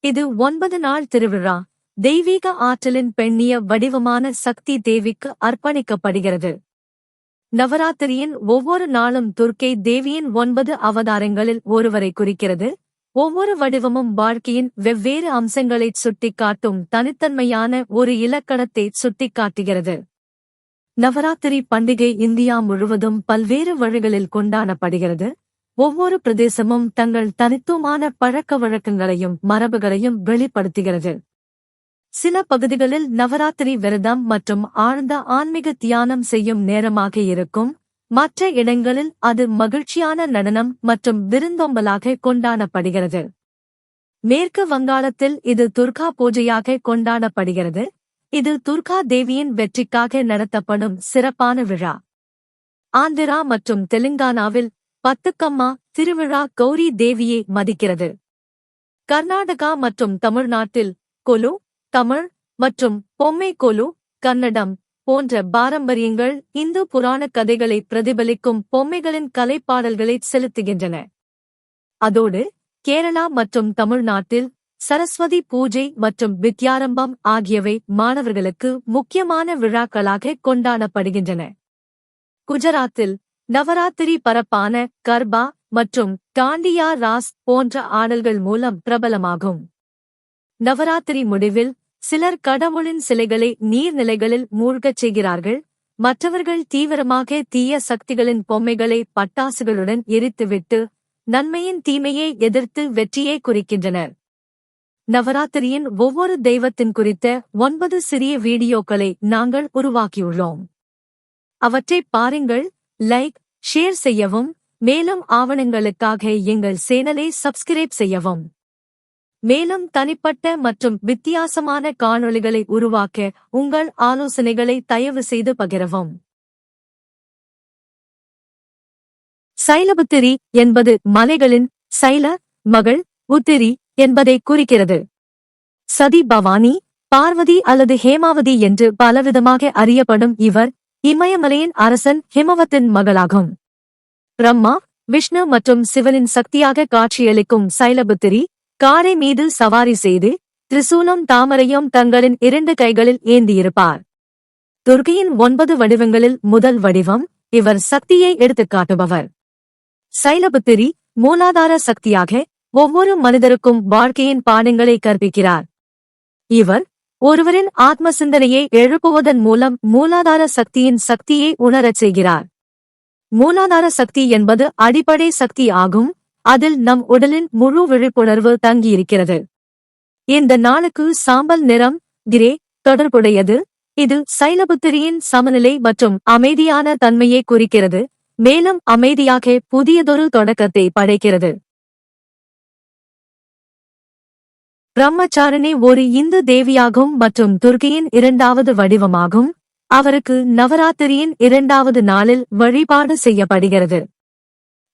இது ஒன்பது நாள் திருவிழா. தெய்வீக ஆற்றலின் பெண்ணிய வடிவமான சக்தி தேவிக்கு அர்ப்பணிக்கப்படுகிறது. நவராத்திரியின் ஒவ்வொரு நாளும் துர்க்கை தேவியின் ஒன்பது அவதாரங்களில் ஒருவரை குறிக்கிறது. ஒவ்வொரு வடிவமும் வாழ்க்கையின் வெவ்வேறு அம்சங்களைச் சுட்டிக்காட்டும் தனித்தன்மையான ஒரு இலக்கணத்தை சுட்டிக்காட்டுகிறது. நவராத்திரி பண்டிகை இந்தியா முழுவதும் பல்வேறு வழிகளில் கொண்டாடப்படுகிறது. ஒவ்வொரு பிரதேசமும் தங்கள் தனித்துவமான பழக்க வழக்கங்களையும் மரபுகளையும் வெளிப்படுத்துகிறது. சில பகுதிகளில் நவராத்திரி விரதம் மற்றும் ஆழ்ந்த ஆன்மீக தியானம் செய்யும் நேரமாக இருக்கும். மற்ற இடங்களில் அது மகிழ்ச்சியான நடனம் மற்றும் விருந்தோம்பலாக கொண்டாடப்படுகிறது. மேற்கு வங்காளத்தில் இது துர்கா பூஜையாக கொண்டாடப்படுகிறது. இது துர்கா தேவியின் வெற்றிக்காக நடத்தப்படும் சிறப்பான விழா. ஆந்திரா மற்றும் தெலுங்கானாவில் பத்துக்கம்மா திருவிழா கௌரி தேவியை மதிக்கிறது. கர்நாடகா மற்றும் தமிழ்நாட்டில் கொலு தமிழ் மற்றும் பொம்மை கொலு கன்னடம் போன்ற பாரம்பரியங்கள் இந்து புராண கதைகளை பிரதிபலிக்கும் பொம்மைகளின் கலைப்பாடல்களை செலுத்துகின்றன. அதோடு கேரளா மற்றும் தமிழ்நாட்டில் சரஸ்வதி பூஜை மற்றும் வித்யாரம்பம் ஆகியவை மாணவர்களுக்கு முக்கியமான விழாக்களாக கொண்டாடப்படுகின்றன. குஜராத்தில் நவராத்திரி பரப்பான கர்பா மற்றும் டாண்டியா ராஸ் போன்ற ஆடல்கள் மூலம் பிரபலமாகும். நவராத்திரி முடிவில் சிலர் கடவுளின் சிலைகளை நீர்நிலைகளில் மூழ்கச் செய்கிறார்கள். மற்றவர்கள் தீவிரமாக தீய சக்திகளின் பொம்மைகளை பட்டாசுகளுடன் எரித்துவிட்டு நன்மையின் தீமையை எதிர்த்து வெற்றியை குறிக்கின்றனர். நவராத்திரியின் ஒவ்வொரு தெய்வத்தின் குறித்த ஒன்பது சிறிய வீடியோக்களை நாங்கள் உருவாக்கியுள்ளோம். அவற்றைப் பாருங்கள். லைக் ஷேர் செய்யவும் மேலும் ஆவணங்களுக்காக எங்கள் சேனலை சப்ஸ்கிரைப் செய்யவும். மேலும் தனிப்பட்ட மற்றும் வித்தியாசமான காணொளிகளை உருவாக்க உங்கள் ஆலோசனைகளை தயவு செய்து பகிரவும். சைலபுத்திரி என்பது மலைகளின் சைல மகள் உத்திரி என்பதை குறிக்கிறது. சதி பவானி பார்வதி அல்லது ஹேமாவதி என்று பலவிதமாக அறியப்படும் இவர் இமயமலையின் அரசன் ஹிமவத்தின் மகளாகும். பிரம்மா விஷ்ணு மற்றும் சிவனின் சக்தியாக காட்சியளிக்கும் சைலபுத்திரி காரை மீது சவாரி செய்து திரிசூலம் தாமரையும் தங்களின் இரண்டு கைகளில் ஏந்தியிருப்பார். துர்கையின் ஒன்பது வடிவங்களில் முதல் வடிவம் இவர் சக்தியை எடுத்துக்காட்டுபவர் சைலபுத்திரி மூலாதார சக்தியாக ஒவ்வொரு மனிதருக்கும் வாழ்க்கையின் பாடங்களை கற்பிக்கிறார். இவர் ஒருவரின் ஆத்ம சிந்தனையை எழுப்புவதன் மூலம் மூலாதார சக்தியின் சக்தியை உணரச் செய்கிறார். மூலாதார சக்தி என்பது அடிப்படை சக்தி ஆகும். அதில் நம் உடலின் முழு விழிப்புணர்வு தங்கியிருக்கிறது. இந்த நாளுக்கு சாம்பல் நிறம் கிரே தொடர்புடையது. இது சைலபுத்திரியின் சமநிலை மற்றும் அமைதியான தன்மையை குறிக்கிறது. மேலும் அமைதியாக புதியதொரு தொடக்கத்தை படைக்கிறது. பிரம்மச்சாரிணி ஒரு இந்து தேவியாகும் மற்றும் துர்கையின் இரண்டாவது வடிவமாகும். அவருக்கு நவராத்திரியின் இரண்டாவது நாளில் வழிபாடு செய்யப்படுகிறது.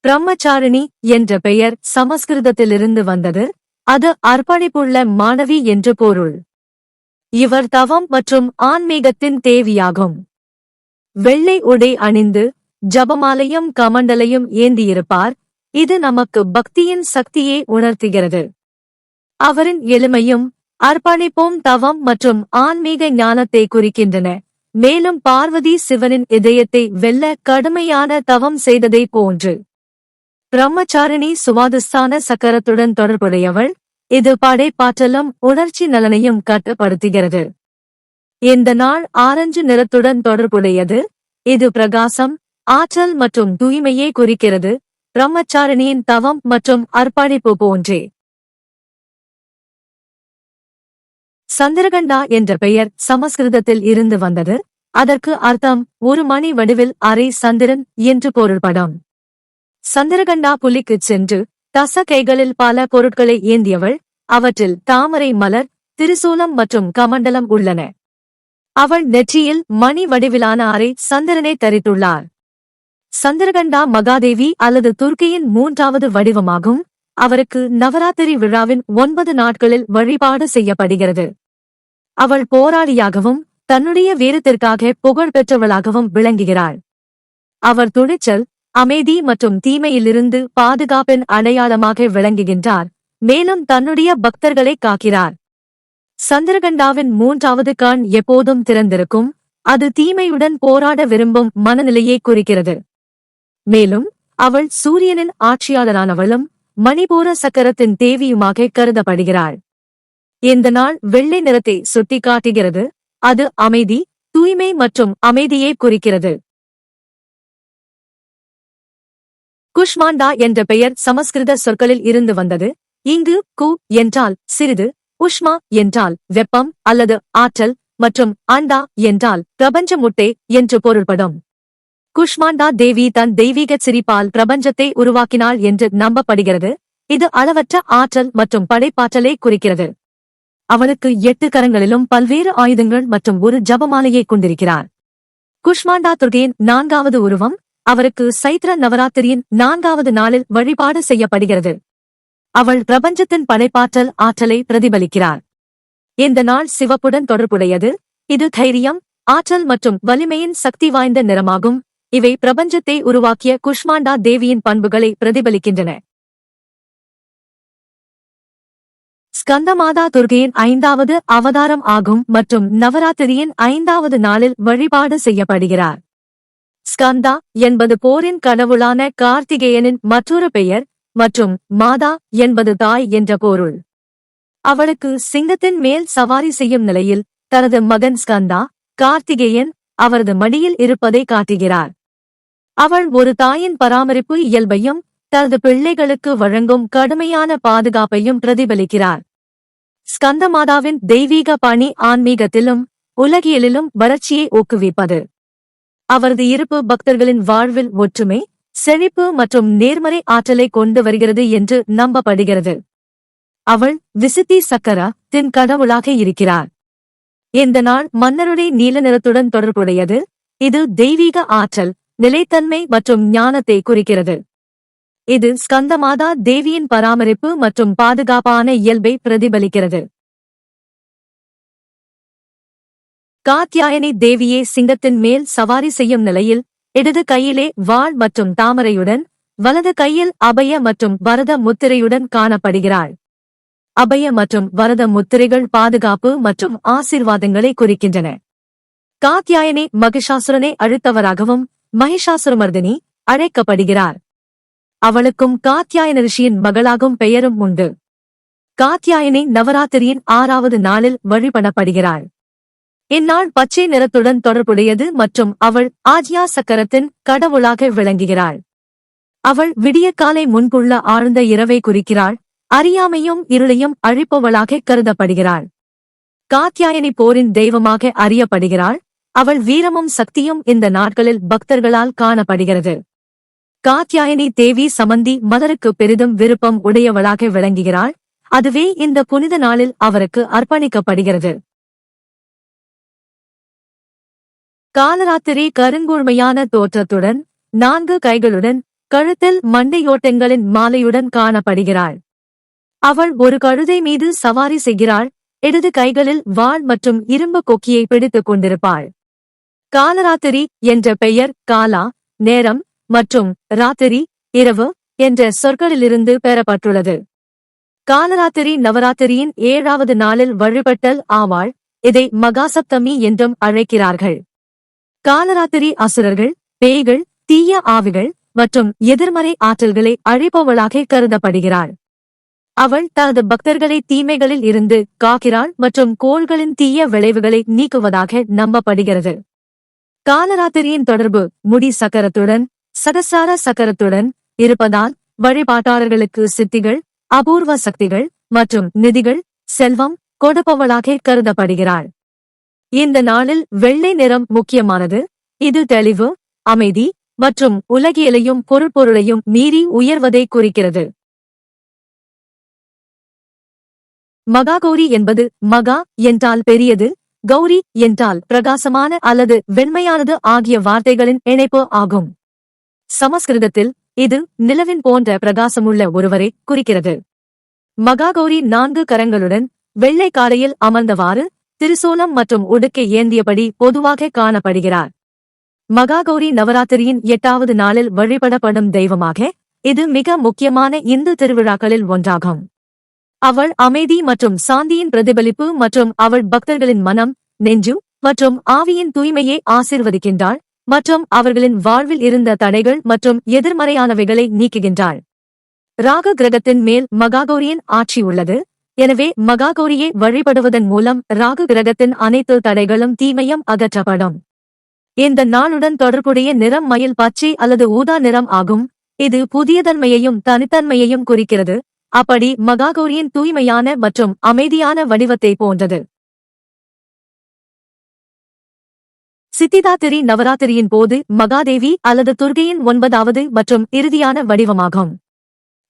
பிரம்மச்சாரிணி என்ற பெயர் சமஸ்கிருதத்திலிருந்து வந்தது. அது அர்ப்பணிப்புள்ள மாணவி என்று பொருள். இவர் தவம் மற்றும் ஆன்மீகத்தின் தேவியாகும். வெள்ளை உடை அணிந்து ஜபமாலையும் கமண்டலையும் ஏந்தியிருப்பார். இது நமக்கு பக்தியின் சக்தியை உணர்த்துகிறது. அவரின் எளிமையும் அர்ப்பணிப்பும் தவம் மற்றும் ஆன்மீக ஞானத்தை குறிக்கின்றன. மேலும் பார்வதி சிவனின் இதயத்தை வெல்ல கடுமையான தவம் செய்ததை போன்று. பிரம்மச்சாரிணி சுவாதிஸ்தான சக்கரத்துடன் தொடர்புடையவள் இது படைப்பாற்றலும் உணர்ச்சி நலனையும் கட்டுப்படுத்துகிறது. இந்த நாள் ஆரஞ்சு நிறத்துடன் தொடர்புடையது. இது பிரகாசம் ஆற்றல் மற்றும் தூய்மையை குறிக்கிறது. பிரம்மச்சாரிணியின் தவம் மற்றும் அர்ப்பணிப்பு போன்றே. சந்திரகண்டா என்ற பெயர் சமஸ்கிருதத்தில் இருந்து வந்தது. அதற்கு அர்த்தம் ஒரு மணி வடிவில் அரை சந்திரன் என்று பொருள்படும். சந்திரகண்டா புலிக்குச் சென்று தச கைகளில் பல பொருட்களை ஏந்தியவள் அவற்றில் தாமரை மலர் திருசூலம் மற்றும் கமண்டலம் உள்ளன. அவள் நெற்றியில் மணி வடிவிலான அறை சந்திரனை தரித்துள்ளார். சந்திரகண்டா மகாதேவி அல்லது துர்க்கையின் மூன்றாவது வடிவமாகும். அவருக்கு நவராத்திரி விழாவின் ஒன்பது நாட்களில் வழிபாடு செய்யப்படுகிறது. அவள் போராளியாகவும் தன்னுடைய வீரத்திற்காக புகழ் பெற்றவளாகவும் விளங்குகிறாள். அவர் துணிச்சல் அமைதி மற்றும் தீமையிலிருந்து பாதுகாப்பின் அடையாளமாக விளங்குகின்றார் மேலும் தன்னுடைய பக்தர்களை காக்கிறார். சந்திரகண்டாவின் மூன்றாவது கண் எப்போதும் திறந்திருக்கும் அது தீமையுடன் போராட விரும்பும் மனநிலையை குறிக்கிறது. மேலும் அவள் சூரியனின் ஆட்சியாளரானவளும் மணிபூர சக்கரத்தின் தேவியுமாக கருதப்படுகிறாள். இந்த நாள் வெள்ளை நிறத்தை சுட்டிக்காட்டுகிறது. அது அமைதி தூய்மை மற்றும் அமைதியை குறிக்கிறது. குஷ்மாண்டா என்ற பெயர் சமஸ்கிருத சொற்களில் இருந்து வந்தது. இங்கு கு என்றால் சிறிது உஷ்மா என்றால் வெப்பம் அல்லது ஆற்றல் மற்றும் அண்டா என்றால் பிரபஞ்ச முட்டை என்று பொருள்படும். குஷ்மாண்டா தேவி தன் தெய்வீக சிரிப்பால் பிரபஞ்சத்தை உருவாக்கினாள் என்று நம்பப்படுகிறது. இது அளவற்ற ஆற்றல் மற்றும் படைப்பாற்றலை குறிக்கிறது. அவளுக்கு எட்டு கரங்களிலும் பல்வேறு ஆயுதங்கள் மற்றும் ஒரு ஜபமாலையை கொண்டிருக்கிறார். குஷ்மாண்டா துர்கையின் நான்காவது உருவம் அவருக்கு சைத்ர நவராத்திரியின் நான்காவது நாளில் வழிபாடு செய்யப்படுகிறது. அவள் பிரபஞ்சத்தின் படைப்பாற்றல் ஆற்றலை பிரதிபலிக்கிறார். இந்த நாள் சிவப்புடன் தொடர்புடையது இது தைரியம் ஆற்றல் மற்றும் வலிமையின் சக்தி வாய்ந்த நிறமாகும். இவை பிரபஞ்சத்தை உருவாக்கிய குஷ்மாண்டா தேவியின் பண்புகளை பிரதிபலிக்கின்றன. ஸ்கந்தமாதா துர்கையின் ஐந்தாவது அவதாரம் ஆகும் மற்றும் நவராத்திரியின் ஐந்தாவது நாளில் வழிபாடு செய்யப்படுகிறார். ஸ்கந்தா என்பது போரின் கடவுளான கார்த்திகேயனின் மற்றொரு பெயர் மற்றும் மாதா என்பது தாய் என்ற பொருள். அவளுக்கு சிங்கத்தின் மேல் சவாரி செய்யும் நிலையில் தனது மகன் ஸ்கந்தா கார்த்திகேயன் அவரது மடியில் இருப்பதை காட்டுகிறார். அவள் ஒரு தாயின் பராமரிப்பு இயல்பையும் தனது பிள்ளைகளுக்கு வழங்கும் கடுமையான பாதுகாப்பையும் பிரதிபலிக்கிறார். ஸ்கந்தமாதாவின் தெய்வீக பணி ஆன்மீகத்திலும் உலகியலிலும் வளர்ச்சியை ஊக்குவிப்பது. அவரது இருப்பு பக்தர்களின் வாழ்வில் ஒற்றுமை செழிப்பு மற்றும் நேர்மறை ஆற்றலை கொண்டு வருகிறது என்று நம்பப்படுகிறது. அவள் விசித்தி சக்கரா தின் கடவுளாக இருக்கிறார். இந்த நாள் மன்னருடைய நீல நிறத்துடன் தொடர்புடையது. இது தெய்வீக ஆற்றல் நிலைத்தன்மை மற்றும் ஞானத்தை குறிக்கிறது. இது ஸ்கந்தமாதா தேவியின் பராமரிப்பு மற்றும் பாதுகாப்பான இயல்பை பிரதிபலிக்கிறது. காத்யாயனி தேவியே சிங்கத்தின் மேல் சவாரி செய்யும் நிலையில் இடது கையிலே வாள் மற்றும் தாமரையுடன் வலது கையில் அபய மற்றும் வரத முத்திரையுடன் காணப்படுகிறாள். அபய மற்றும் வரத முத்திரைகள் பாதுகாப்பு மற்றும் ஆசீர்வாதங்களை குறிக்கின்றன. காத்யாயனி மகிஷாசுரனை அழுத்தவராகவும் மகிஷாசுரமர்தினி அழைக்கப்படுகிறார். அவளுக்கும் காத்யாயன ரிஷியின் மகளாகும் பெயரும் உண்டு. காத்யாயனை நவராத்திரியின் ஆறாவது நாளில் வழிபடப்படுகிறாள். இந்நாள் பச்சை நிறத்துடன் தொடர்புடையது மற்றும் அவள் ஆஜ்யா சக்கரத்தின் கடவுளாக விளங்குகிறாள். அவள் விடியற்காலை முன்புள்ள ஆழ்ந்த இரவை குறிக்கிறாள் அறியாமையும் இருளையும் அழிப்பவளாக கருதப்படுகிறாள். காத்யாயனி போரின் தெய்வமாக அறியப்படுகிறாள் அவள் வீரமும் சக்தியும் இந்த நாட்களில் பக்தர்களால் காணப்படுகிறது. காத்யாயனி தேவி சமந்தி மதருக்கு பெரிதும் விருப்பம் உடையவளாக விளங்குகிறாள். அதுவே இந்த புனித நாளில் அவருக்கு அர்ப்பணிக்கப்படுகிறது. காலராத்திரி கருங்கூழ்மையான தோற்றத்துடன் நான்கு கைகளுடன் கழுத்தில் மண்டையோட்டங்களின் மாலையுடன் காணப்படுகிறாள். அவள் ஒரு கழுதை மீது சவாரி செய்கிறாள் இடது கைகளில் வாள் மற்றும் இரும்பு கொக்கியை பிடித்துக் கொண்டிருப்பாள். காலராத்திரி என்ற பெயர் காலா நேரம் மற்றும் ராத்திரி இரவு என்ற சொற்களிலிருந்து பெறப்பட்டுள்ளது. காலராத்திரி நவராத்திரியின் ஏழாவது நாளில் வழிபட்டல் ஆவாள் இதை மகாசப்தமி என்றும் அழைக்கிறார்கள். காலராத்திரி அசுரர்கள் பேய்கள் தீய ஆவிகள் மற்றும் எதிர்மறை ஆற்றல்களை அழிப்பவளாக கருதப்படுகிறாள். அவள் தனது பக்தர்களை தீமைகளில் இருந்து காக்கிறாள் மற்றும் கோள்களின் தீய விளைவுகளை நீக்குவதாக நம்பப்படுகிறது. காலராத்திரியின் தொடர்பு முடி சக்கரத்துடன் சகசார சக்கரத்துடன் இருப்பதால் வழிபாட்டாளர்களுக்கு சித்திகள் அபூர்வ சக்திகள் மற்றும் நிதிகள் செல்வம் கொடுப்பவளாக கருதப்படுகிறாள். இந்த நாளில் வெள்ளை நிறம் முக்கியமானது. இது தெளிவு அமைதி மற்றும் உலகியலையும் பொருள்பொருளையும் மீறி உயர்வதை குறிக்கிறது. மகாகௌரி என்பது மகா என்றால் பெரியது கௌரி என்றால் பிரகாசமான அல்லது வெண்மையானது ஆகிய வார்த்தைகளின் இணைப்பு ஆகும். சமஸ்கிருதத்தில் இது நிலவின் போன்ற பிரகாசமுள்ள ஒருவரை குறிக்கிறது. மகாகௌரி நான்கு கரங்களுடன் வெள்ளை காலையில் அமர்ந்தவாறு திருசோலம் மற்றும் உடுக்கை ஏந்தியபடி பொதுவாக காணப்படுகிறார். மகாகௌரி நவராத்திரியின் எட்டாவது நாளில் வழிபடப்படும் தெய்வமாக இது மிக முக்கியமான இந்து திருவிழாக்களில் ஒன்றாகும். அவள் அமைதி மற்றும் சாந்தியின் பிரதிபலிப்பு மற்றும் அவள் பக்தர்களின் மனம் நெஞ்சு மற்றும் ஆவியின் தூய்மையை ஆசிர்வதிக்கின்றாள். மற்றும் அவர்களின் வாழ்வில் இருந்த தடைகள் மற்றும் எதிர்மறையானவைகளை நீக்குகின்றாள் ராக கிரகத்தின் மேல் மகாகௌரியின் ஆட்சி உள்ளது. எனவே மகாகௌரியை வழிபடுவதன் மூலம் ராகு கிரகத்தின் அனைத்து தடைகளும் தீமையும் அகற்றப்படும். இந்த நாளுடன் தொடர்புடைய நிறம் மயில் பச்சை அல்லது ஊதா நிறம் ஆகும். இது புதியதன்மையையும் தனித்தன்மையையும் குறிக்கிறது. அப்படி மகாகௌரியின் தூய்மையான மற்றும் அமைதியான வடிவத்தை போன்றது. சித்திதாத்திரி நவராத்திரியின் போது மகாதேவி அல்லது துர்கையின் ஒன்பதாவது மற்றும் இறுதியான வடிவமாகும்.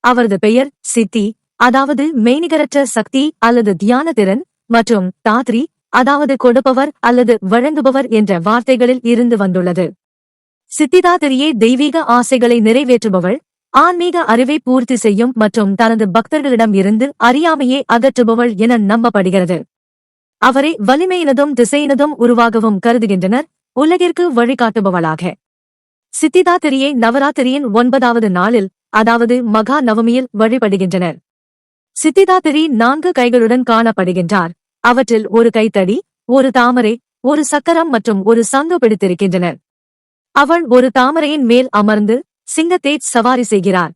அவரது பெயர் சித்தி அதாவது மெய்நிகரற்ற சக்தி அல்லது தியான திறன் மற்றும் தாத்ரி அதாவது கொடுப்பவர் அல்லது வழங்குபவர் என்ற வார்த்தைகளில் இருந்து வந்துள்ளது. சித்திதாத்திரியே தெய்வீக ஆசைகளை நிறைவேற்றுபவள் ஆன்மீக அறிவை பூர்த்தி செய்யும் மற்றும் தனது பக்தர்களிடம் இருந்து அறியாமையே அகற்றுபவள் என நம்பப்படுகிறது. அவரை வலிமையினதும் திசையினதும் உருவாகவும் கருதுகின்றனர் உலகிற்கு வழிகாட்டுபவளாக. சித்திதாத்திரியை நவராத்திரியின் ஒன்பதாவது நாளில் அதாவது மகா நவமியில் வழிபடுகின்றனர். சித்திதாத்திரி நான்கு கைகளுடன் காணப்படுகின்றார். அவற்றில் ஒரு கைத்தடி ஒரு தாமரை ஒரு சக்கரம் மற்றும் ஒரு சங்கு பிடித்திருக்கின்றனர். அவள் ஒரு தாமரையின் மேல் அமர்ந்து சிங்கத்தை சவாரி செய்கிறார்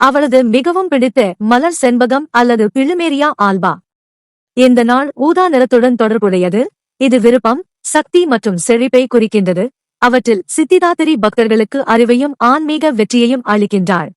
அவளது மிகவும் பிடித்த மலர் செண்பகம் அல்லது பிழுமேரியா ஆல்பா. இந்த நாள் ஊதா நிறத்துடன் தொடர்புடையது. இது விருப்பம் சக்தி மற்றும் செழிப்பை குறிக்கின்றது. அவற்றில் சித்திதாத்திரி பக்தர்களுக்கு அறிவையும் ஆன்மீக வெற்றியையும் அளிக்கின்றாள்